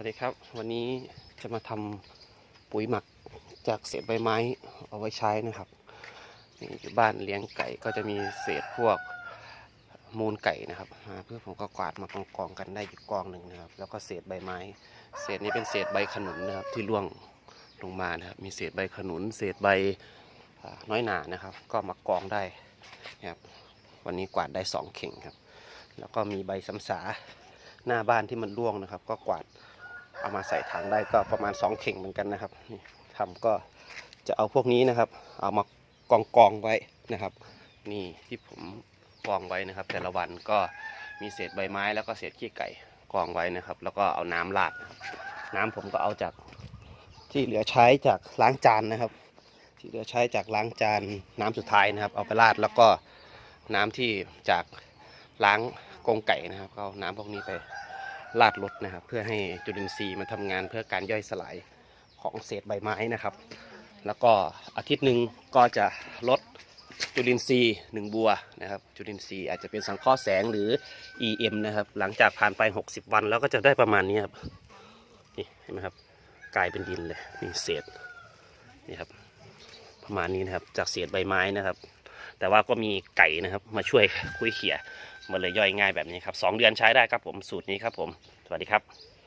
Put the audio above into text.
วัสดีครับ วันนี้จะมาทำปุ๋ยหมักจากเศษใบไม้เอาไว้ใช้นะครับนี่อยู่บ้านเลี้ยงไก่ก็จะมีเศษพวกมูลไก่นะครับเพื่อผมก็กวาดมากองกองกันได้อยู่กองหนึ่งนะครับ แล้วก็เศษใบไม้ เศษนี้เป็นเศษใบขนุนนะครับ ที่ร่วงลงมานะครับ มีเศษใบขนุน เศษใบน้อยหนานะครับ ก็มากองได้นะครับวันนี้กวาดได้สองเข่งครับ แล้วก็มีใบสำสาหน้าบ้านที่มันร่วงนะครับ ก็กวาด เอามาใส่ถังได้ก็ประมาณ 2 เข่งเหมือนกันนะครับนี่ทำก็จะเอาพวกนี้นะครับ เอามากองกองๆไว้นะครับ นี่ที่ผมกองไว้นะครับ แต่ละวันก็มีเศษใบไม้แล้วก็เศษขี้ไก่กองไว้นะครับ แล้วก็เอาน้ำราดนะครับน้ำผมก็เอาจากที่เหลือใช้จากล้างจานนะครับ ที่เหลือใช้จากล้างจานน้ำสุดท้ายนะครับ เอาไปราดแล้วก็น้ำที่จากล้างกรงไก่นะครับก็เอาน้ำพวกนี้ไป ลาดรถนะครับ เพื่อให้จุลินทรีย์มันทำงานเพื่อการย่อยสลายของเศษใบไม้นะครับ แล้วก็อาทิตย์หนึ่งก็จะลดจุลินทรีย์หนึ่งบัวนะครับ จุลินทรีย์อาจจะเป็นสังเคราะห์แสงหรือ EM นะครับ หลังจากผ่านไป 60 วันแล้วก็จะได้ประมาณนี้ครับนี่เห็นไหมครับกลายเป็นดินเลยนี่เศษนี่ครับประมาณนี้นะครับจากเศษใบไม้นะครับ แต่ว่าก็มีไก่นะครับมาช่วยคุยเขี่ย มันเลยย่อยง่ายแบบนี้ครับสองเดือนใช้ได้ครับผมสูตรนี้ครับผม สวัสดีครับ